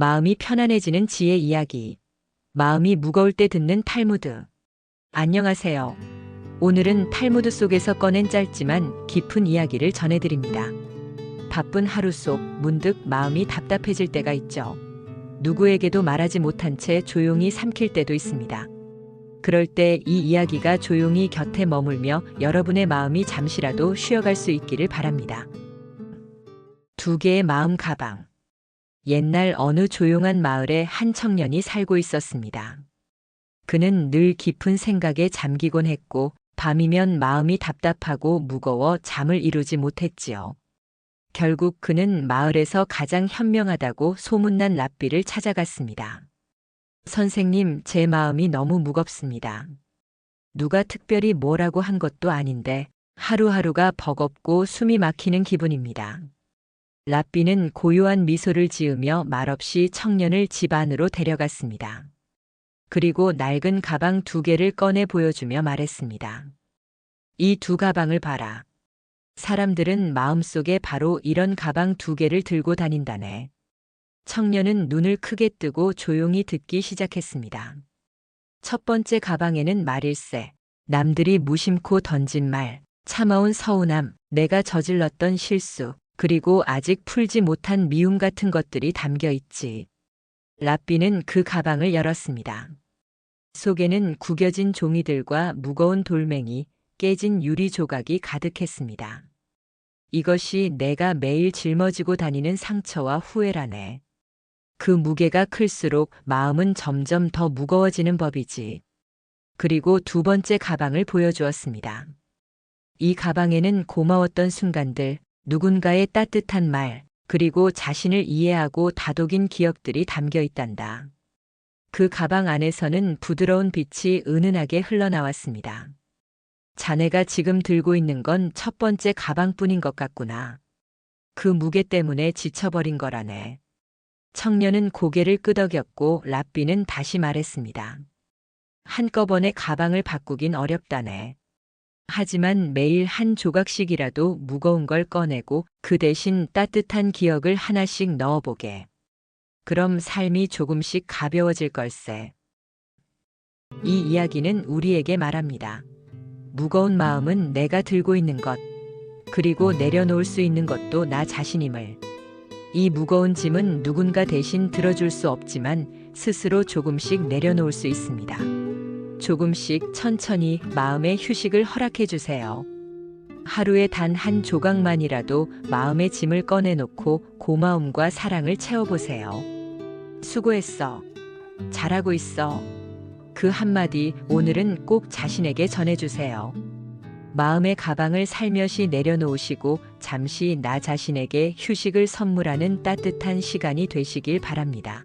마음이 편안해지는 지혜 이야기. 마음이 무거울 때 듣는 탈무드. 안녕하세요. 오늘은 탈무드 속에서 꺼낸 짧지만 깊은 이야기를 전해드립니다. 바쁜 하루 속 문득 마음이 답답해질 때가 있죠. 누구에게도 말하지 못한 채 조용히 삼킬 때도 있습니다. 그럴 때 이 이야기가 조용히 곁에 머물며 여러분의 마음이 잠시라도 쉬어갈 수 있기를 바랍니다. 두 개의 마음 가방. 옛날 어느 조용한 마을에 한 청년이 살고 있었습니다. 그는 늘 깊은 생각에 잠기곤 했고 밤이면 마음이 답답하고 무거워 잠을 이루지 못했지요. 결국 그는 마을에서 가장 현명하다고 소문난 랍비를 찾아갔습니다. 선생님, 제 마음이 너무 무겁습니다. 누가 특별히 뭐라고 한 것도 아닌데 하루하루가 버겁고 숨이 막히는 기분입니다. 랍비는 고요한 미소를 지으며 말없이 청년을 집 안으로 데려갔습니다. 그리고 낡은 가방 두 개를 꺼내 보여주며 말했습니다. 이 두 가방을 봐라. 사람들은 마음속에 바로 이런 가방 두 개를 들고 다닌다네. 청년은 눈을 크게 뜨고 조용히 듣기 시작했습니다. 첫 번째 가방에는 말일세, 남들이 무심코 던진 말, 참아온 서운함, 내가 저질렀던 실수, 그리고 아직 풀지 못한 미움 같은 것들이 담겨 있지. 랍비는 그 가방을 열었습니다. 속에는 구겨진 종이들과 무거운 돌멩이, 깨진 유리 조각이 가득했습니다. 이것이 내가 매일 짊어지고 다니는 상처와 후회라네. 그 무게가 클수록 마음은 점점 더 무거워지는 법이지. 그리고 두 번째 가방을 보여주었습니다. 이 가방에는 고마웠던 순간들, 누군가의 따뜻한 말, 그리고 자신을 이해하고 다독인 기억들이 담겨 있단다. 그 가방 안에서는 부드러운 빛이 은은하게 흘러나왔습니다. 자네가 지금 들고 있는 건 첫 번째 가방뿐인 것 같구나. 그 무게 때문에 지쳐버린 거라네. 청년은 고개를 끄덕였고 랍비는 다시 말했습니다. 한꺼번에 가방을 바꾸긴 어렵다네. 하지만 매일 한 조각씩이라도 무거운 걸 꺼내고 그 대신 따뜻한 기억을 하나씩 넣어보게. 그럼 삶이 조금씩 가벼워질 걸세. 이 이야기는 우리에게 말합니다. 무거운 마음은 내가 들고 있는 것, 그리고 내려놓을 수 있는 것도 나 자신임을. 이 무거운 짐은 누군가 대신 들어줄 수 없지만 스스로 조금씩 내려놓을 수 있습니다. 조금씩 천천히 마음의 휴식을 허락해 주세요. 하루에 단 한 조각만이라도 마음의 짐을 꺼내놓고 고마움과 사랑을 채워보세요. 수고했어. 잘하고 있어. 그 한마디 오늘은 꼭 자신에게 전해주세요. 마음의 가방을 살며시 내려놓으시고 잠시 나 자신에게 휴식을 선물하는 따뜻한 시간이 되시길 바랍니다.